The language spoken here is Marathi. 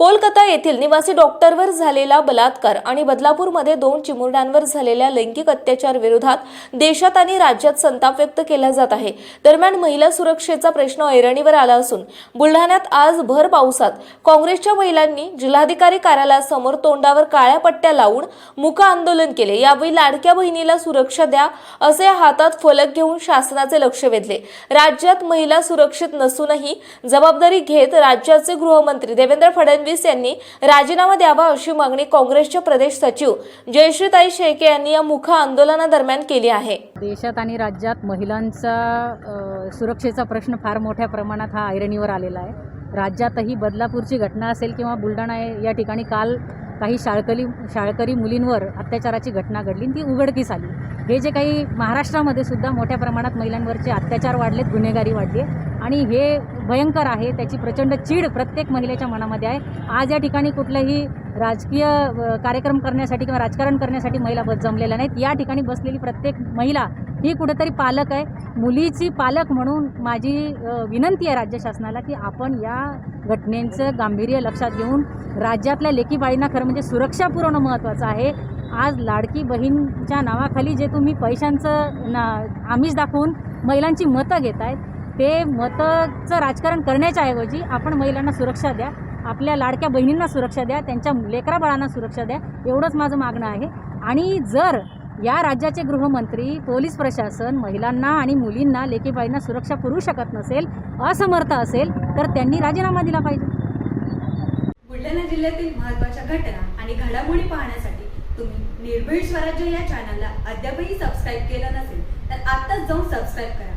कोलकाता येथील निवासी डॉक्टरवर झालेला बलात्कार आणि बदलापूरमध्ये दोन चिमुरड्यांवर झालेल्या लैंगिक अत्याचार विरोधात देशात आणि राज्यात संताप व्यक्त केला जात आहे. दरम्यान महिला सुरक्षेचा प्रश्न ऐरणीवर आला असून बुलढाण्यात आज भर पावसात काँग्रेसच्या महिलांनी जिल्हाधिकारी कार्यालयासमोर तोंडावर काळ्या पट्ट्या लावून मुक आंदोलन केले. यावेळी लाडक्या बहिणीला सुरक्षा द्या असे हातात फलक घेऊन शासनाचे लक्ष वेधले. राज्यात महिला सुरक्षित नसूनही जबाबदारी घेत राज्याचे गृहमंत्री देवेंद्र फडणवीस यांनी राजीनामा द्यावा अशी मागणी काँग्रेसचे प्रदेश सचिव जयश्रीताई शेळके यांनी या मुख आंदोलनादरम्यान केली आहे. देशात आणि राज्यात महिलांचा सुरक्षेचा प्रश्न फार मोठ्या प्रमाणात हा ऐरणीवर आलेला आहे. राज्यातही बदलापूरची घटना असेल किंवा बुलढाणा या- ठिकाणी काल काही शाळकरी शाळकरी मुलींवर अत्याचाराची घटना घडली ती उघडकीस आली. हे जे काही महाराष्ट्रामध्ये सुद्धा मोठ्या प्रमाणात महिलांवरचे अत्याचार वाढलेत गुन्हेगारी वाढली आहे आणि हे भयंकर आहे त्याची प्रचंड चीड प्रत्येक महिलेच्या मनामध्ये आहे. आज या ठिकाणी कुठलंही राजकीय कार्यक्रम करण्यासाठी किंवा राजकारण करण्यासाठी महिला बस जमलेल्या नाहीत. या ठिकाणी बसलेली प्रत्येक महिला ही कुठेतरी पालक आहे. मुलीची पालक म्हणून माझी विनंती आहे राज्य शासनाला की आपण या घटनेचं गांभीर्य लक्षात घेऊन राज्यातल्या लेखी बाळींना खरं म्हणजे सुरक्षा पुरवणं महत्त्वाचं आहे. आज लाडकी बहीणच्या नावाखाली जे तुम्ही पैशांचं ना आमिष दाखवून महिलांची मतं घेत आहेत ते मताचं राजकारण करण्याच्या ऐवजी आपण महिलांना सुरक्षा द्या आपल्या लाडक्या बहिणींना सुरक्षा द्या त्यांच्या लेकराबाळांना सुरक्षा द्या एवढंच माझं मागणं आहे. आणि जर या राज्याचे गृहमंत्री पोलीस प्रशासन महिलांना आणि मुलींना लेकीबाईंना सुरक्षा पुरवू शकत नसेल असमर्थ असेल तर त्यांनी राजीनामा दिला पाहिजे. बुलढाणा जिल्ह्यातील महत्त्वाच्या घटना आणि घडामोडी पाहण्यासाठी तुम्ही निर्भीड स्वराज्य या चॅनलला अद्यापही सबस्क्राईब केलं नसेल तर आत्ताच जाऊन सबस्क्राईब करा.